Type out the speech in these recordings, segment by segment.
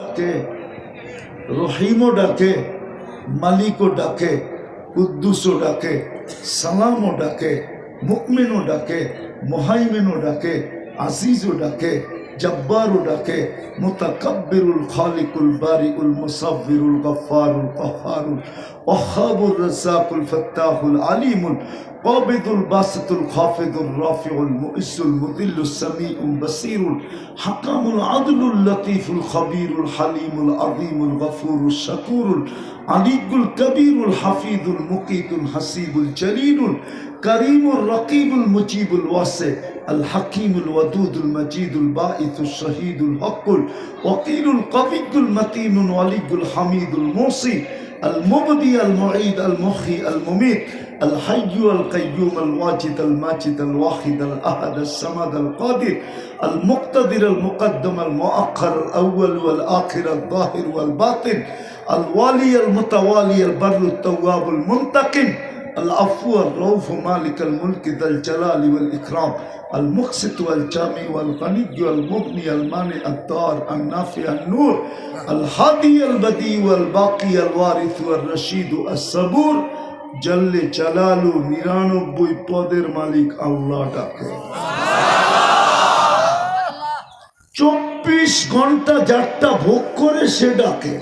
ডাকে, রহিমও ডাকে, মালিকও ডাকে, কুদ্দুসও ডাকে, সালামও ডাকে মুকমিনও ডাকে, মোহাইমিনও ডাকে, আজিজও ডাকে জব্বারও ডাকে মুতাকাব্বিরুল খালিকুল বারিউল মুসাব্বিরুল গফফারুল কহ্হারুল ওয়াহ্হাবুর রাজ্জাকুল ফাত্তাহুল আলিমুল قابض الباسط الخافض الرافع المؤس المذل السميع البصير الحكم العدل اللطيف الخبير الحليم العظيم الغفور الشكور العلي الكبير الحفيظ المقيت الحسيب الجليل الكريم الرقيب المجيب الواسع الحكيم الودود المجيد الباعث الشهيد الحق الوكيل القوي المتين الولي الحميد الموصي المبدي المعيد المحيي المميت الحي القيوم الواجد الماجد الواحد الأحد الصمد القادر المقتدر المقدم المؤخر الأول والآخر الظاهر والباطن الوالي المتوالي البر التواب المنتقم العفو الرؤوف مالك الملك ذا الجلال والإكرام المقسط والجامع والغني والمغني المانع الدار النافع النور الهادي البديع والباقي الوارث والرشيد الصبور জল্লে চালালু নিরানব্বই পদের মালিক আল্লাহ ডাকে চব্বিশ ঘন্টা যারটা ভোগ করে সে ডাকে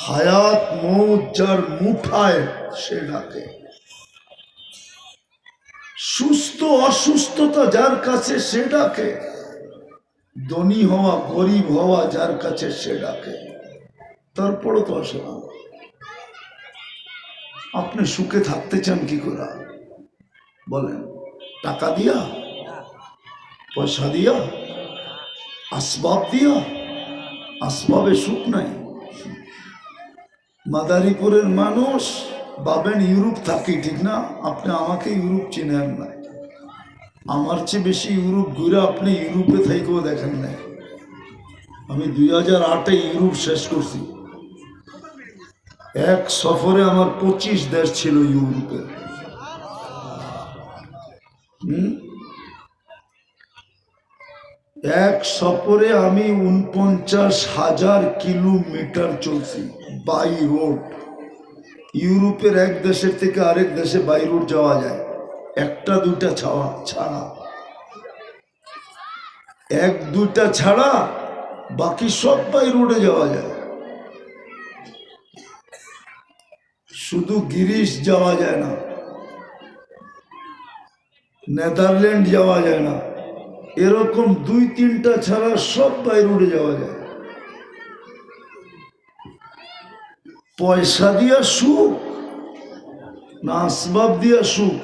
হায়াত, মৌত যার মুঠায় সে ডাকে। সুস্থ অসুস্থতা যার কাছে সে ডাকে। ধনী হওয়া, গরিব হওয়া যার কাছে সে ডাকে। তারপরও তো আসে না। আপনি সুখে থাকতে চান কি করে? বলেন, টাকা দিয়া? পয়সা দিয়া? আসবাব দিয়া? আসবাবে সুখ নাই? মাদারীপুরের মানুষ ভাবেন ইউরোপ থাকি ঠিক না? আপনি আমাকে ইউরোপ চেনেন না। আমার চেয়ে বেশি ইউরোপ ঘুরে আপনি ইউরোপে থেকেও দেখেন নাই। আমি দুই হাজার আটে ইউরোপ শেষ করছি। এক সফরে আমার পঁচিশ দেশ ছিল ইউরোপে? এক সফরে আমি উনপঞ্চাশ হাজার কিলোমিটার চলছি। By road. ইউরোপের এক দেশের থেকে আরেক দেশে বাই রোড যাওয়া যায়। একটা দুটা ছাড়া ছাড়া। এক দুটা ছাড়া বাকি সব বাই রোডে যাওয়া যায়। শুধু গিরিশ যাওয়া যায় না। নেদারল্যান্ড যাওয়া যায় না। এরকম দুই, তিনটা ছাড়া সব বাই রোডে যাওয়া যায়। পয়সা দিয়া সুখ, না আসবাব দিয়া সুখ।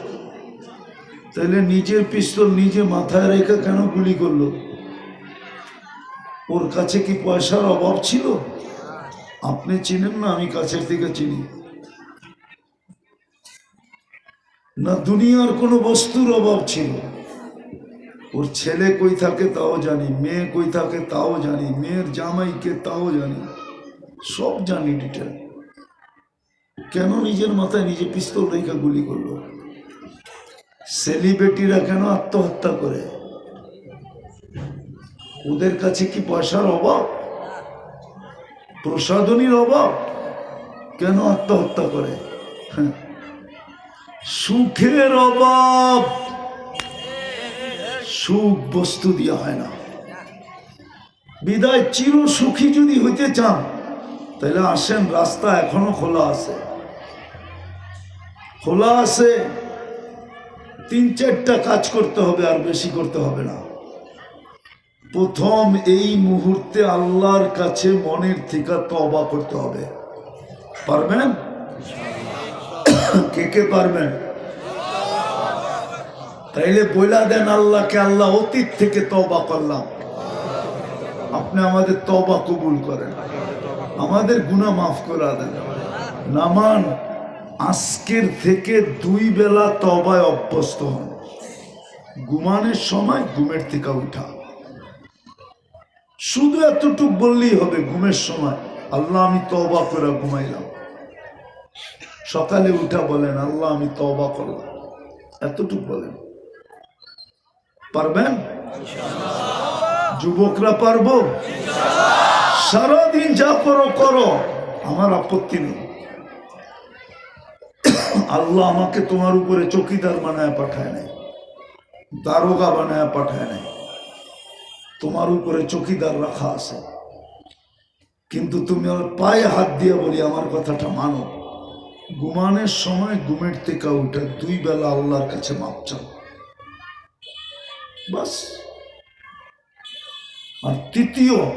তাহলে নিজের পিস্তল নিজে মাথায় রেখে কেন গুলি করল? ওর কাছে কি পয়সার অভাব ছিল? আপনি চিনেন না, আমি কাছের থেকে চিনি। না দুনিয়ার কোনো বস্তুর অভাব ছিল। ওর ছেলে কই থাকে তাও জানি, মেয়ে কই থাকে তাও জানি, মেয়ের জামাইকে তাও জানি, সব জানি ডিটেল কেন নিজের মাথায় নিজে পিস্তল রেখা গুলি করল? সেলিব্রিটিরা কেন আত্মহত্যা করে? ওদের কাছে কি পয়সার অভাব? প্রসাধনীর অভাব? কেন আত্মহত্যা করে? হ্যাঁ। সুখের অভাব। সুখ বস্তু দিয়া হয় না। বিদায় চির সুখী যদি হইতে চান, তাহলে আসেন, রাস্তা এখনও খোলা আছে। খোলা আছে। তিন চারটা কাজ করতে হবে, আর বেশি করতে হবে না। প্রথম এই মুহূর্তে আল্লাহর কাছে মনের থেকে তবা করতে হবে। পারবেন? কে কে পারবেন? তাইলে বইলা দেন আল্লাহকে, আল্লাহ অতীত থেকে তবা করলাম। আপনি আমাদের তবা কবুল করেন। আমাদের গুণা মাফ করা দেন। নামান আজকের থেকে দুই বেলা তবায় অভ্যস্ত হন। ঘুমানোর সময় ঘুমের থেকে উঠা। শুধু এতটুক বললেই হবে ঘুমের সময়। আল্লাহ আমি তবা করে ঘুমাইলাম। সকালে উঠা বলেন আল্লাহ আমি তবা করলাম। এতটুক বলেন। পারবেন? যুবকরা পারব? সারাদিন যা করো করো। আমার আপত্তি নেই। আল্লাহ আমাকে তোমার উপরে চকিদার বানায় পাঠায় নাই, দারোগা বানায় পাঠায় নাই। তোমার উপরে চকিদার রাখা আছে। কিন্তু তুমি আমার পায়ে হাত দিয়ে বলি, আমার কথাটা মানো। ঘুমানোর সময় ঘুমের থেকে উঠে দুই বেলা আল্লাহর কাছে মাপ চাও। বাস। আর তৃতীয়,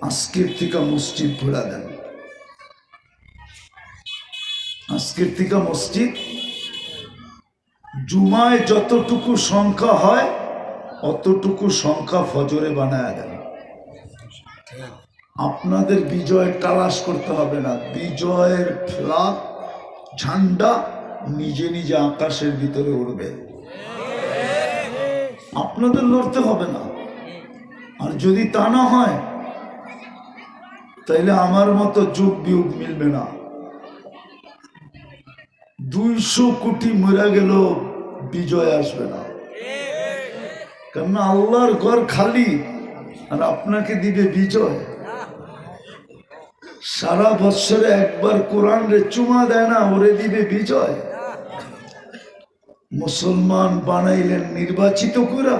আজকের থেকে মসজিদ ঘোরা দেন। আজকের থেকে মসজিদ। জুমায় যতটুকু সংখ্যা হয়, অতটুকু সংখ্যা ফজরে বানায় দেন। আপনাদের বিজয় তালাশ করতে হবে না। বিজয়ের ফ্লাগ, ঝান্ডা নিজে নিজে আকাশের ভিতরে উড়বে। আপনাদের লড়তে হবে না। আর যদি তা না হয়, তাইলে আমার মতো যুগ বিয়োগ মিলবে না। দুইশো কোটি মরা গেল বিজয় আসবে না। কেননা আল্লাহর ঘর খালি আর আপনাকে দিবে বিজয়। সারা বৎসরে একবার কোরআন রে চুমা দেয় না, ওরে দিবে বিজয়। মুসলমান বানাইলেন নির্বাচিত করা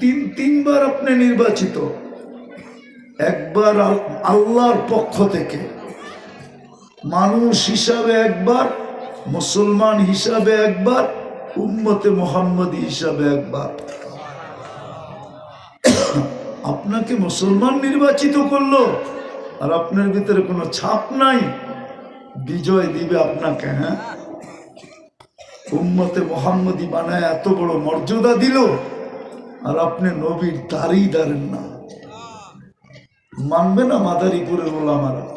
তিন, তিনবার আপনি নির্বাচিত। একবার আল্লাহর পক্ষ থেকে। মানুষ হিসাবে একবার মুসলমান হিসাবে একবার, উম্মতে মোহাম্মদী হিসাবে একবার। আপনাকে মুসলমান নির্বাচিত করল, আর আপনার ভিতরে কোনো ছাপ নাই, বিজয় দিবে আপনাকে হ্যাঁ? উম্মতে মোহাম্মদী বানায় এত বড় মর্যাদা দিল, আর আপনি নবীর দাঁড়িয়ে দাঁড়েন না। মানবে না মাদারীপুরের ওলামারা?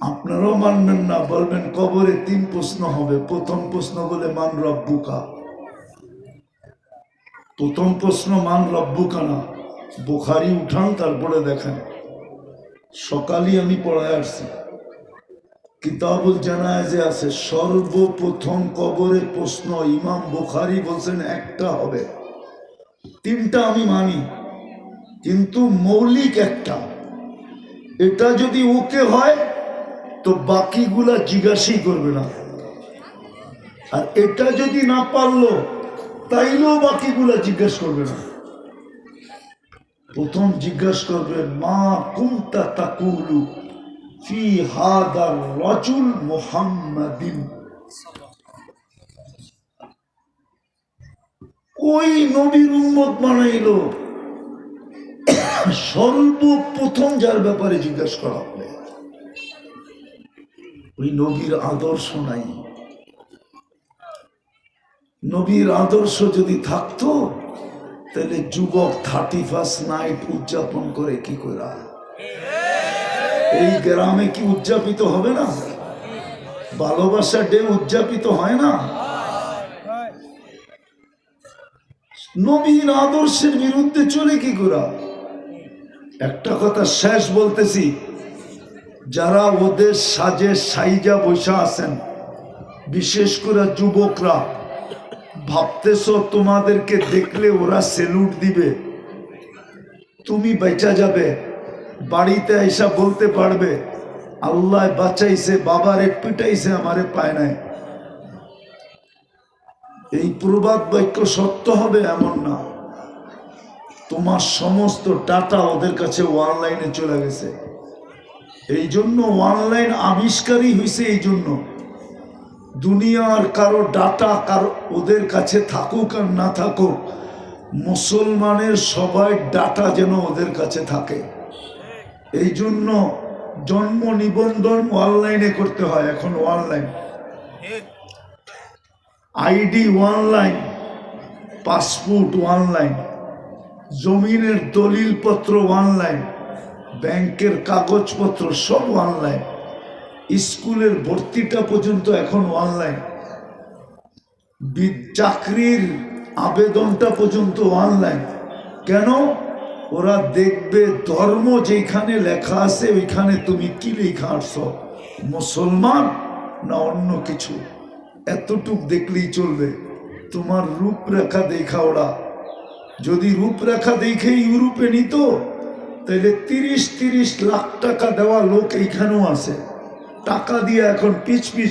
আপনারাও মানবেন না, বলবেন কবরে তিন প্রশ্ন হবে। প্রথম প্রশ্ন বলে, মান রব্বুকা? প্রথম প্রশ্ন, মান রব্বুকা না? বোখারি উঠান, তারপরে দেখেন। সকালই আমি পড়ায় আসছি। কিতাবুল জানায়াজে আছে, সর্বপ্রথম কবরে প্রশ্ন, ইমাম বোখারি বলছেন, একটা হবে। তিনটা আমি মানি, কিন্তু মৌলিক একটা। এটা যদি ওকে হয় তো বাকিগুলা জিজ্ঞাসাই করবে না। আর এটা যদি না পারল, তাইলেও বাকিগুলা জিজ্ঞেস করবে না। প্রথম জিজ্ঞাসা করবে, মা কুমতা তাকুলু ফি হাদার রজুল মুহাম্মাদিন? ওই নবীর উম্মত বানাইলো। সর্বপ্রথম যার ব্যাপারে জিজ্ঞাসা করা হবে। ওই নবীর আদর্শ নাই। নবীর আদর্শ যদি থাকতো, তাহলে যুবক থার্টি ফার্স্ট নাইট উদযাপন করে কি করে এই গ্রামে কি উদযাপিত হবে না? ভালোবাসা ডে উদযাপিত হয় না? নবীন আদর্শের বিরুদ্ধে চলে কি করা একটা কথা শেষ বলতেছি যারা ওদের সাজে সাইজা বসা আছেন, বিশেষ করে যুবকরা, ভাবতেছ তোমাদেরকে দেখলে ওরা সেলুট দিবে? তুমি বেচা যাবে, বাড়িতে এসা বলতে পারবে, আল্লাহ বাঁচাইছে, বাবারে পিটাইছে, আমারে পায় নাই। এই প্রবাদ বাক্য সত্য হবে এমন না। তোমার সমস্ত ডাটা ওদের কাছে অনলাইনে চলে গেছে। এই জন্য অনলাইন আবিষ্কারই হয়েছে এই জন্য দুনিয়ার কারও ডাটা কারও ওদের কাছে থাকুক আর না থাকুক, মুসলমানের সবাই ডাটা যেন ওদের কাছে থাকে। এই জন্য জন্ম নিবন্ধন অনলাইনে করতে হয়, এখন online. ID online, passport online, জমিনের দলিলপত্র অনলাইন। ব্যাংকের কাগজপত্র সব অনলাইন স্কুলের ভর্তিটা পর্যন্ত এখন অনলাইন চাকরির আবেদনটা পর্যন্ত অনলাইন কেন? ওরা দেখবে ধর্ম যেখানে লেখা আছে, ওইখানে তুমি কি লেখা আসছো মুসলমান না অন্য কিছু? এতটুক দেখলেই চলবে। তোমার রূপরেখা দেখা ওরা। যদি রূপরেখা দেখে ইউরোপে নিত তাইলে তিরিশ তিরিশ লাখ টাকা দেওয়া লোক এইখানেও আছে। টাকা দিয়ে এখন পিচ পিচ